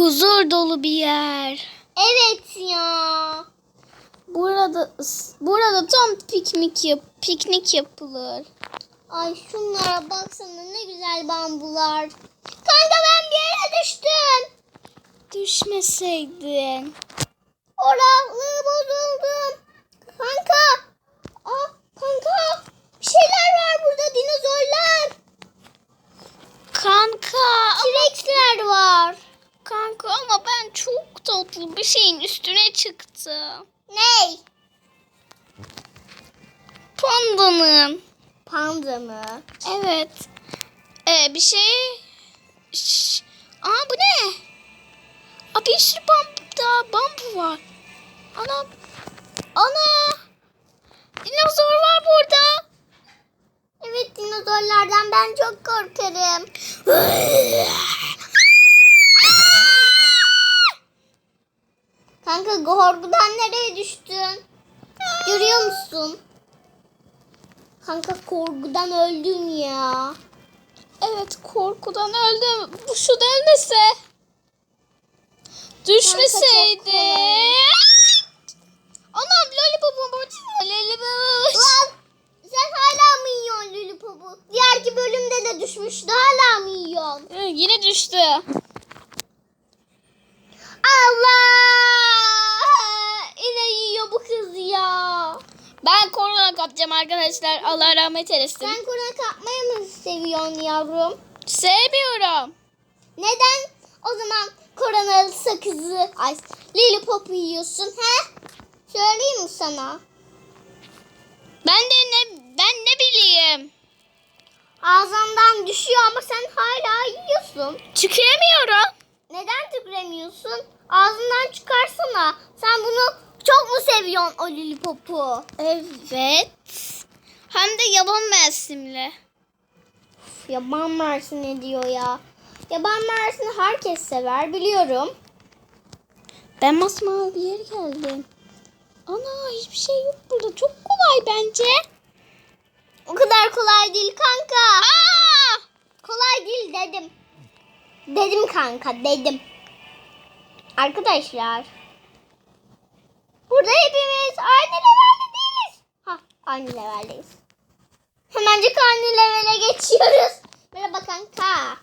Huzur dolu bir yer. Evet ya. Burada burada tam piknik yap piknik yapılır. Ay şunlara baksana ne güzel bambular. Kanka ben bir yere düştüm. Düşmeseydin. Oraklığı bozuldum. Kanka. Aa kanka. Bir şeyler var burada dinozorlar. Kanka T-Rex'ler var. Kanka ama ben çok tatlı bir şeyin üstüne çıktım. Ney? Pandanın. Panda mı? Evet. Ee, bir şey... Şş. Aa bu ne? Aa, bir sürü bambu, daha bambu var. Ana. Ana. Dinozor var burada. Evet dinozorlardan ben çok korkarım. Kanka korkudan nereye düştün? Görüyor musun? Kanka korkudan öldün ya. Evet korkudan öldüm. Bu şu dönmese. Düşmeseydi. Anam lollipopum mi? Lollipop. Lan sen hala mı yiyorsun Lülüpop'u? Diğerki bölümde de düşmüştü hala mı yiyorsun? Hı, Yine düştü. Allah! Yine yiyor bu kız ya. Ben korona kapacağım arkadaşlar. Allah rahmet eylesin. Sen korona kapmayı mı seviyorsun yavrum? Sevmiyorum. Neden o zaman koronalı sakızı, ay Lillipop'u yiyorsun he? Söyleyeyim mi sana? Ben de ne ben ne bileyim. Ağzından düşüyor ama sen hala yiyorsun. Tüküremiyorum. Neden tüküremiyorsun? Ağzından çıkarsana. Sen bunu çok mu seviyorsun o Lillipop'u? Evet. Hem de yaban mevsimli. Yaban Mersin ne diyor ya? Yaban Mersin'i herkes sever biliyorum. Ben masmavi bir yere geldim. Ana hiçbir şey yok burada. Çok kolay bence. O kadar kolay değil kanka. Aa! Kolay değil dedim. Dedim kanka dedim. Arkadaşlar. Burada hepimiz aynı levelde değiliz. Ha aynı leveldeyiz. Hemencik aynı levele geçiyoruz. Merhaba kanka.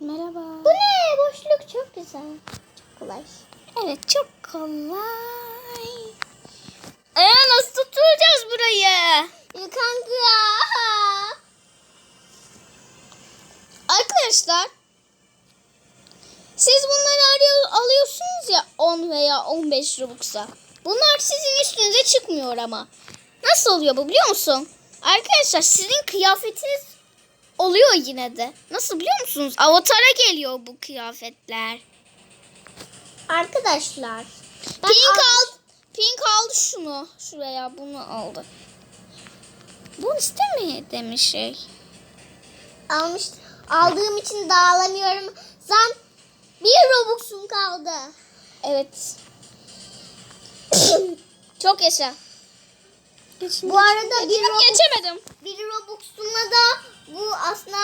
Merhaba. Bu ne? Boşluk çok güzel. Çok kolay. Evet çok kolay. Ee, nasıl tutacağız burayı? Kanka. Arkadaşlar siz bunları arıyor, alıyorsunuz ya 10 veya 15 Robux'a. Bunlar sizin üstünüze çıkmıyor ama. Nasıl oluyor bu biliyor musun? Arkadaşlar sizin kıyafetiniz oluyor yine de. Nasıl biliyor musunuz? Avatara geliyor bu kıyafetler. Arkadaşlar. ben Pink al- aldı. Pink aldı şunu. Şuraya bunu aldı. Bu istemedi mi şey? almış aldığım için dağılamıyorum. Sen bir Robux'un kaldı. Evet. Çok yaşa. Bu arada bir Robux, Geçemedim. bir Robux'umla da bu aslında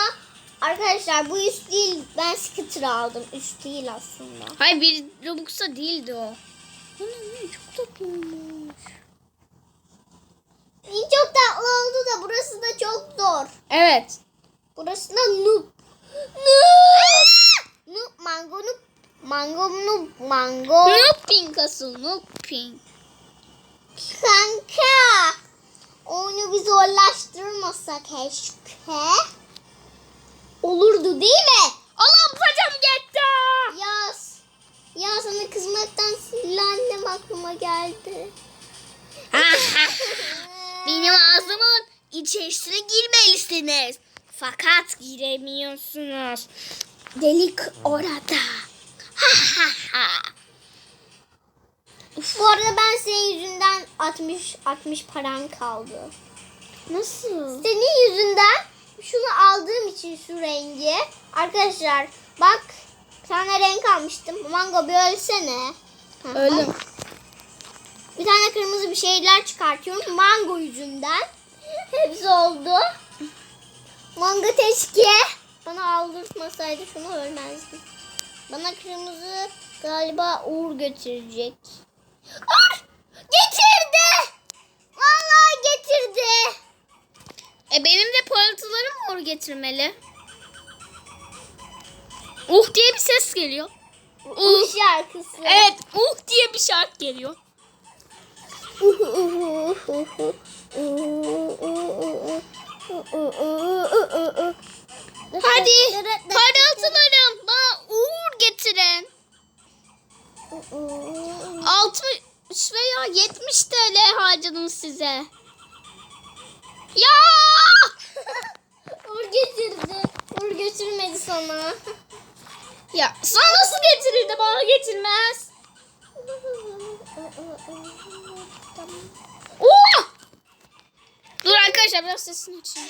arkadaşlar bu üst değil. Ben scooter aldım. Üst değil aslında. Hayır bir Robux'a değildi o. Ne çok tatlıymış. Çok tatlı oldu da burası da çok zor. Evet. Burası da noob. Noob. Mango noob mango. Noob Pink asıl Noob Pink. Kanka. Onu bir zorlaştırmasak keşke. Olurdu değil mi? Allah'ım bacağım gitti. Yaz. Ya sana kızmaktan sinirli annem aklıma geldi. Benim ağzımın içerisine girmelisiniz. Fakat giremiyorsunuz. Delik orada. Bu arada ben senin yüzünden 60 60 paran kaldı. Nasıl? Senin yüzünden şunu aldığım için şu rengi. Arkadaşlar bak bir tane renk almıştım. Mango bir ölsene. Öldüm. Bir tane kırmızı bir şeyler çıkartıyorum. Mango yüzünden. Hepsi oldu. Mango teşke. Bana aldırtmasaydı şunu ölmezdim. Bana kırmızı galiba Uğur götürecek. Ah! Getirdi. Vallahi getirdi. E benim de parıltılarım mor getirmeli. Uh diye bir ses geliyor. Uğur Uh. şarkısı. Evet uh diye bir şarkı geliyor. Hadi parıltılarım bana uğur getirin. 60 veya 70 TL harcadım size. Ya! Uğur getirdi. Uğur götürmedi sana. Ya sana nasıl getirir de bana getirmez? Dur arkadaşlar biraz sesini açayım.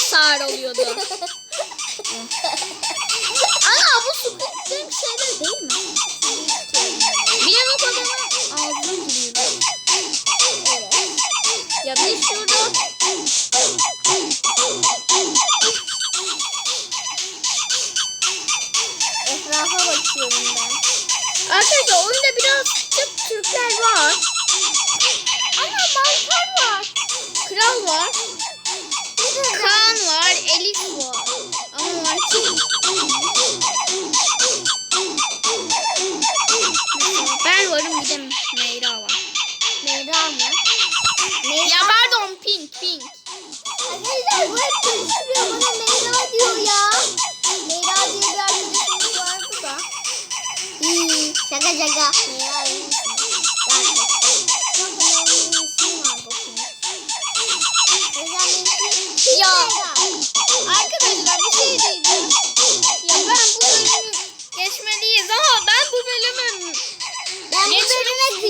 sağır oluyordu. Ana bu kırıktığım şeyler değil mi? Bir bu adamın ağzına giriyor. Ya da şurada. Etrafa bakıyorum ben. Arkadaşlar oyunda birazcık Türkler var. Ama mantar var. Kral var. Kaan var. Elif var.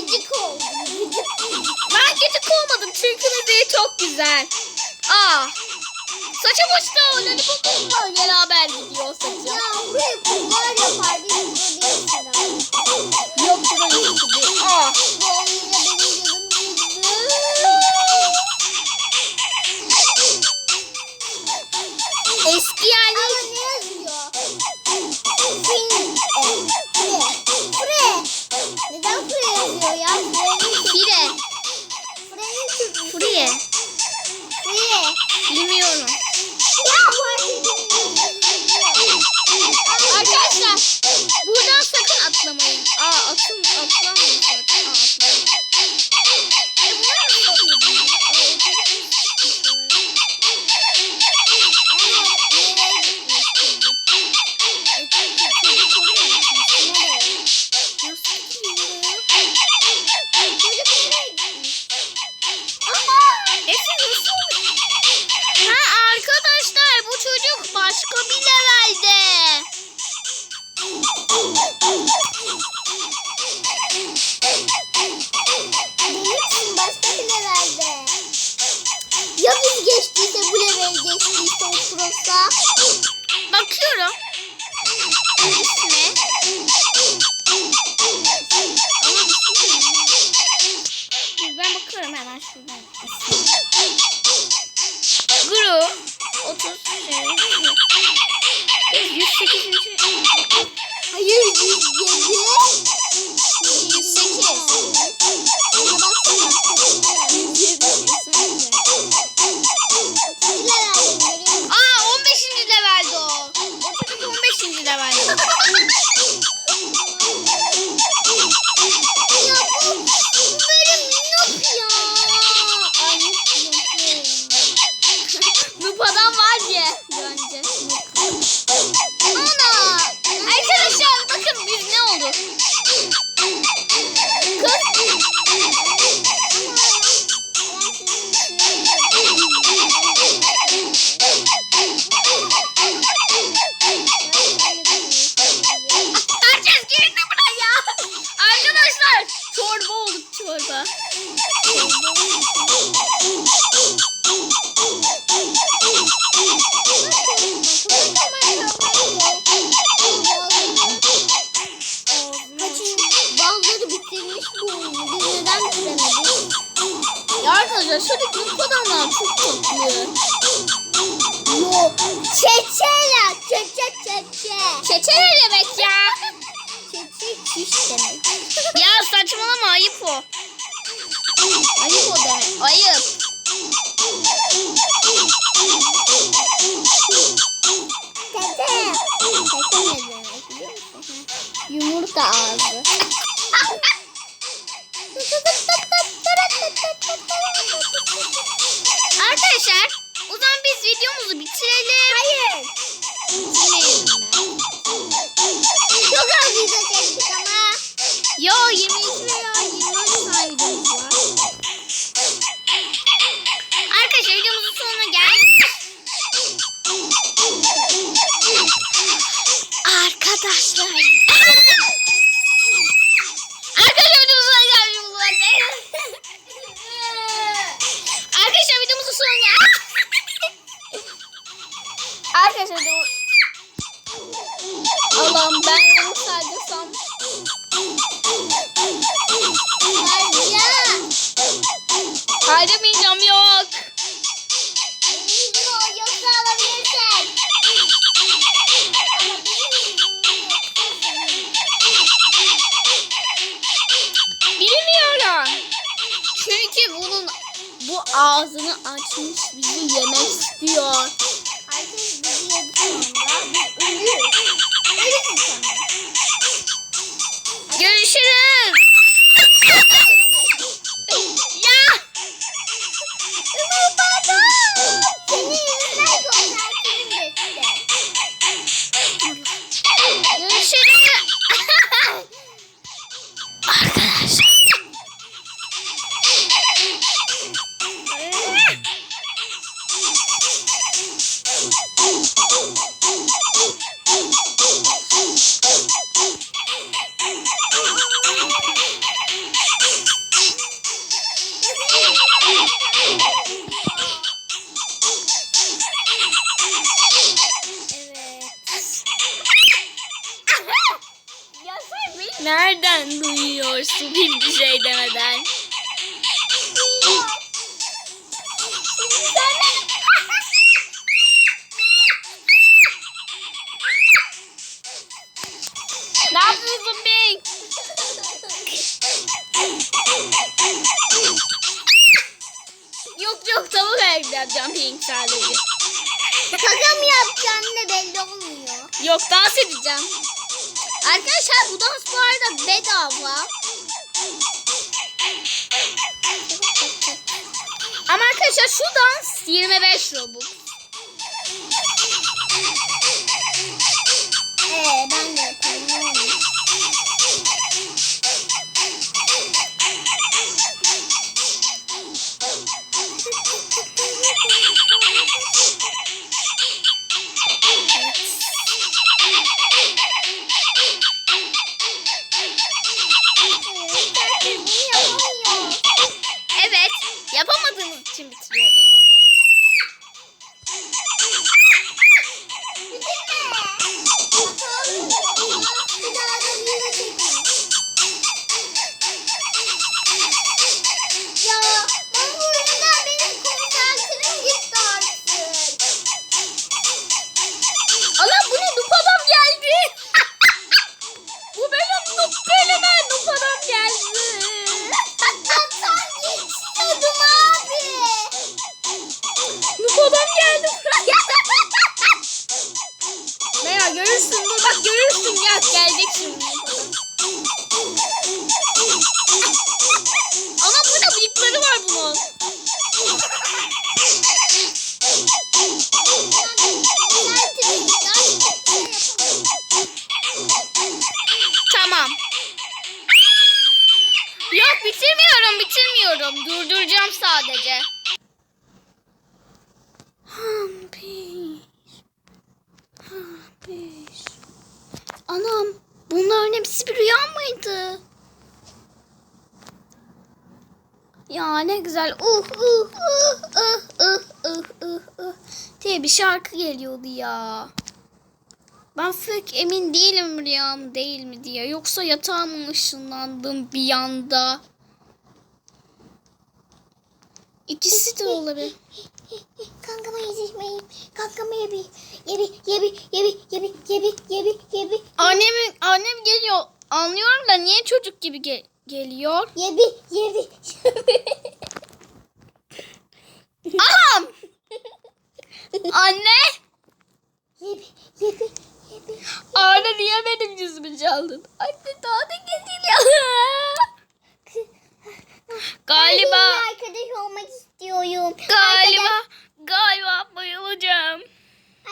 Gıcık oldum. Ben gıcık olmadım çünkü müziği çok güzel. Aa. Saça başta o lollipopumla beraber gidiyor saçı. Ya kumlar yapar mi? Bu herhalde. Yok. Aa. That's the Bakıyorum. İsmi. Ayıp o demek. Ayıp. Tete. Tete ne demek biliyor musun? Yumurta ağzı. Arkadaşlar o zaman biz videomuzu bitirelim. Hayır. Bitirelim. Çok az video çektik ama. Yo 22 milyon. arkadaşlar. arkadaşlar videomuza. Ne yapıyorsun Bing? yok yok tavuk ayaklayacağım Bing sadece. Kaka mı yapacaksın ne belli olmuyor. Yok dans edeceğim. Arkadaşlar bu dans bu arada bedava. Ama arkadaşlar şu dans 25 robux. Eee ben de yaparım. Yapamadığımız için bitiriyor. 没的外部。Uh uh uh uh uh uh uh uh diye bir şarkı geliyordu ya. Ben pek emin değilim rüyam değil mi diye. Yoksa yatağa mı ışınlandım bir anda? İkisi de olabilir. Kankama yetişmeyeyim. Kankama yebi. Yebi, yebi, yebi, yebi, yebi, yebi, yebi. Annem, annem geliyor. Anlıyorum da niye çocuk gibi ge- geliyor? Yebi, yebi. Anam! Anne! Anne niye benim yüzümü çaldın? Anne daha da geliyor. Galiba, Ben arkadaş olmak istiyorum. galiba, galiba bayılacağım.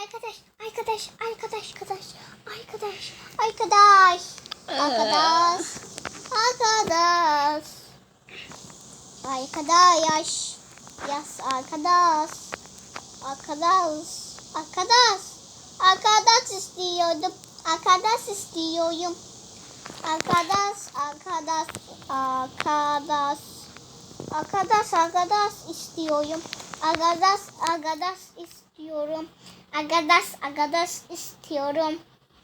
Arkadaş, arkadaş, arkadaş, arkadaş, arkadaş, arkadaş, arkadaş, arkadaş, arkadaş, yaz arkadaş, arkadaş, arkadaş, arkadaş istiyordum, arkadaş istiyorum, arkadaş, arkadaş, arkadaş, arkadaş, arkadaş istiyorum, arkadaş, arkadaş istiyorum. Arkadaş, arkadaş istiyorum.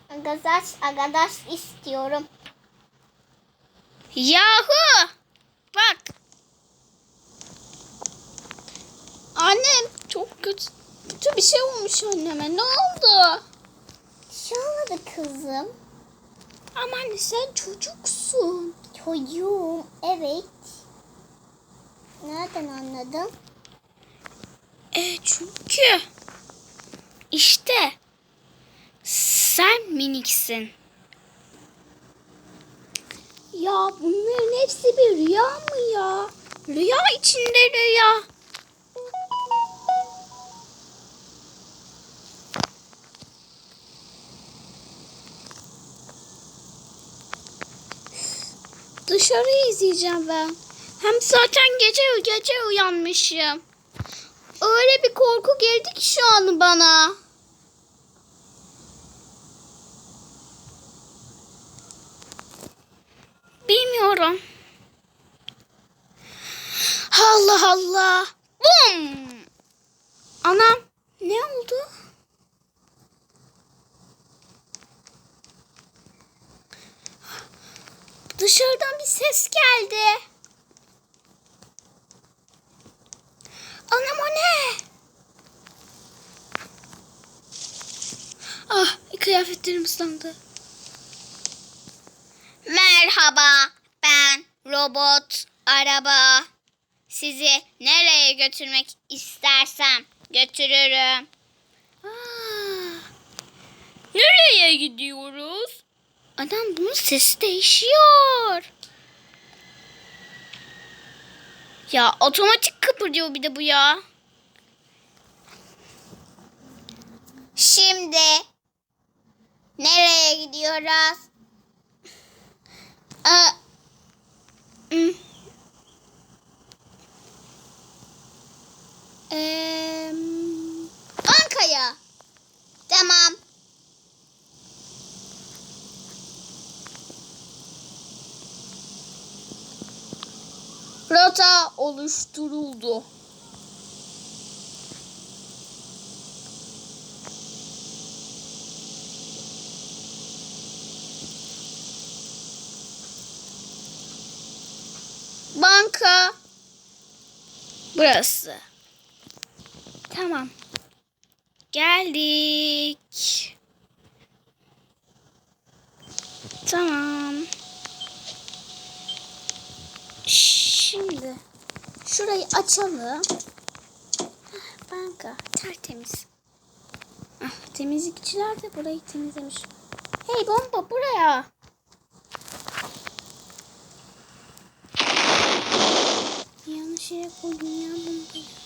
Arkadaş, arkadaş istiyorum. Yahu! Bak. Annem çok kötü, kötü bir şey olmuş anneme. Ne oldu? Bir şey olmadı kızım. Ama anne sen çocuksun. Çocuğum, evet. Nereden anladın? E çünkü işte sen miniksin. Ya bunların hepsi bir rüya mı ya? Rüya içinde rüya. Dışarı izleyeceğim ben. Hem zaten gece gece uyanmışım. Öyle bir korku geldi ki şu an bana. Bilmiyorum. Allah Allah. Bum. Anam ne oldu? Dışarıdan bir ses geldi. Anam o ne? Ah kıyafetlerim ıslandı. Merhaba ben robot araba. Sizi nereye götürmek istersem götürürüm. Ah, nereye gidiyoruz? Adam bunun sesi değişiyor. Ya otomatik kıpırdıyor bir de bu ya. Şimdi nereye gidiyoruz? Aa, hmm. Bankaya. Tamam. Oluşturuldu. Banka burası. Tamam. Geldik. Tamam. Şimdi şurayı açalım. Hah, Banka tertemiz. Ah, temizlikçiler de burayı temizlemiş. Hey bomba buraya. Yanlış yere koydum ya bombayı.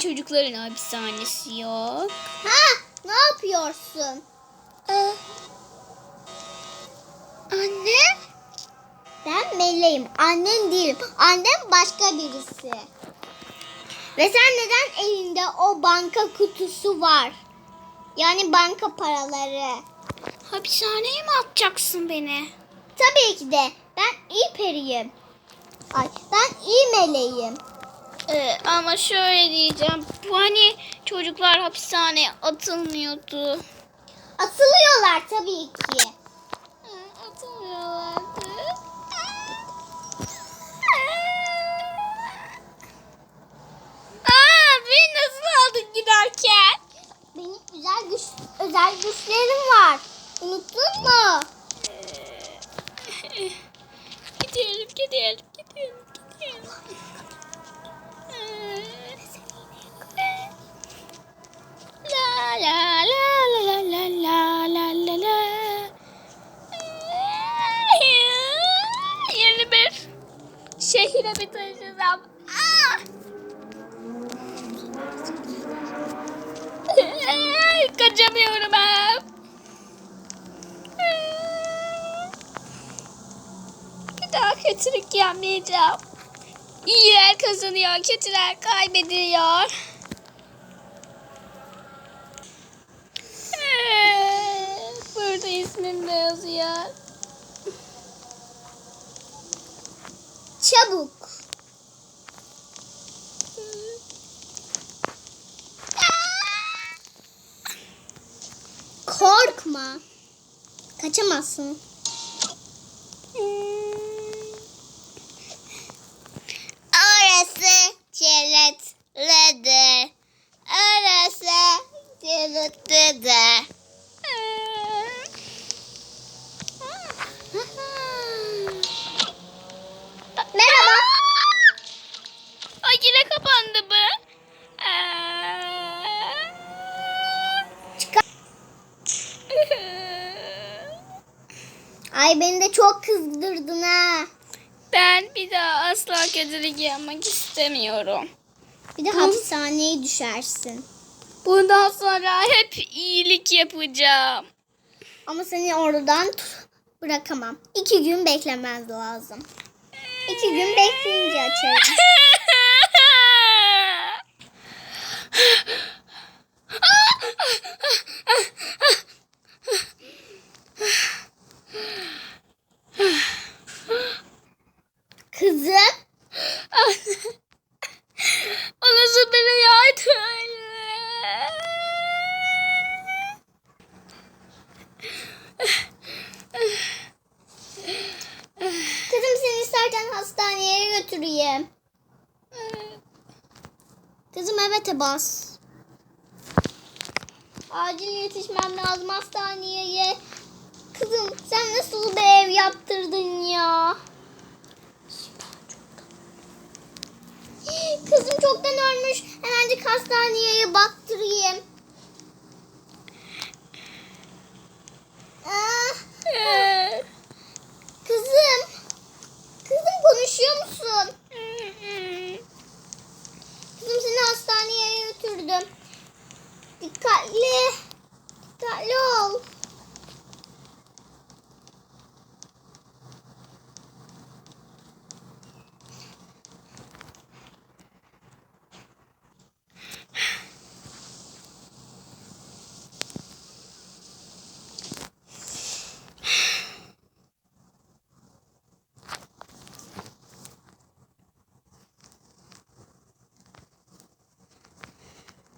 Çocukların hapishanesi yok. Ha, ne yapıyorsun? Aa. Anne? Ben meleğim. Annen değilim. Annem başka birisi. Ve sen neden elinde o banka kutusu var? Yani banka paraları. Hapishaneye mi atacaksın beni? Tabii ki de. Ben iyi periyim. Ay, ben iyi meleğim. Ee, ama şöyle diyeceğim. Bu hani çocuklar hapishaneye atılmıyordu. Atılıyorlar tabii ki. Hı, Atılmıyorlardı. Aa, beni nasıl aldın giderken? Benim güzel güç, özel güçlerim var. Unuttun mu? gidelim, gidelim, gidelim, gidelim. Şehire bir taşıyacağım. Ah! Kaçamıyorum ben. Bir daha kötülük yapmayacağım. İyiler kazanıyor, kötüler kaybediyor. Burada ismim de yazıyor. Çabuk. Korkma. Kaçamazsın. Orası kilitlidir. Orası kilitlidir. Merhaba. Ay yine kapandı bu. Çıkar. Ay beni de çok kızdırdın ha. Ben bir daha asla kötülük yapmak istemiyorum. Bir de hapishaneye düşersin. Bundan sonra hep iyilik yapacağım. Ama seni oradan bırakamam. İki gün beklemez lazım. İki gün bekleyince açarım. Kızım. o nasıl bir rüyaydı öyle? Kızım seni istersen hastaneye götüreyim. Kızım evet bas. Acil yetişmem lazım hastaneye. Kızım sen nasıl bir ev yaptırdın ya? Kızım çoktan ölmüş. Hemencik hastaneye baktırayım. Ah, kızım. Kızım konuşuyor musun? Kızım seni hastaneye götürdüm. Dikkatli. Dikkatli ol.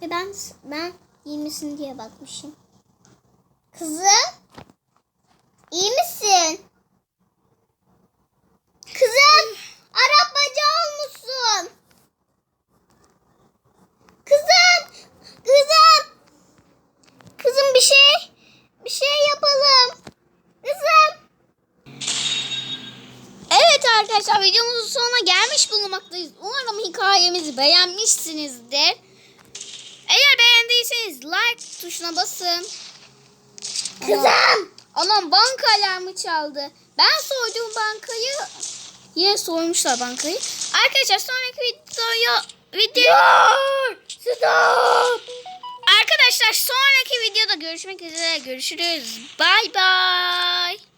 Ve ben ben iyi misin diye bakmışım. Kızım? iyi misin? Kızım! Arap bacağı olmuşsun. Kızım! Kızım! Kızım bir şey bir şey yapalım. Kızım! Evet arkadaşlar videomuzun sonuna gelmiş bulunmaktayız. Umarım hikayemizi beğenmişsinizdir. Tuşuna basın. Kızım! Anam banka alarmı çaldı. Ben soyduğum bankayı yine soymuşlar bankayı. Arkadaşlar sonraki videoya video Stop! Arkadaşlar sonraki videoda görüşmek üzere. Görüşürüz. Bay bay.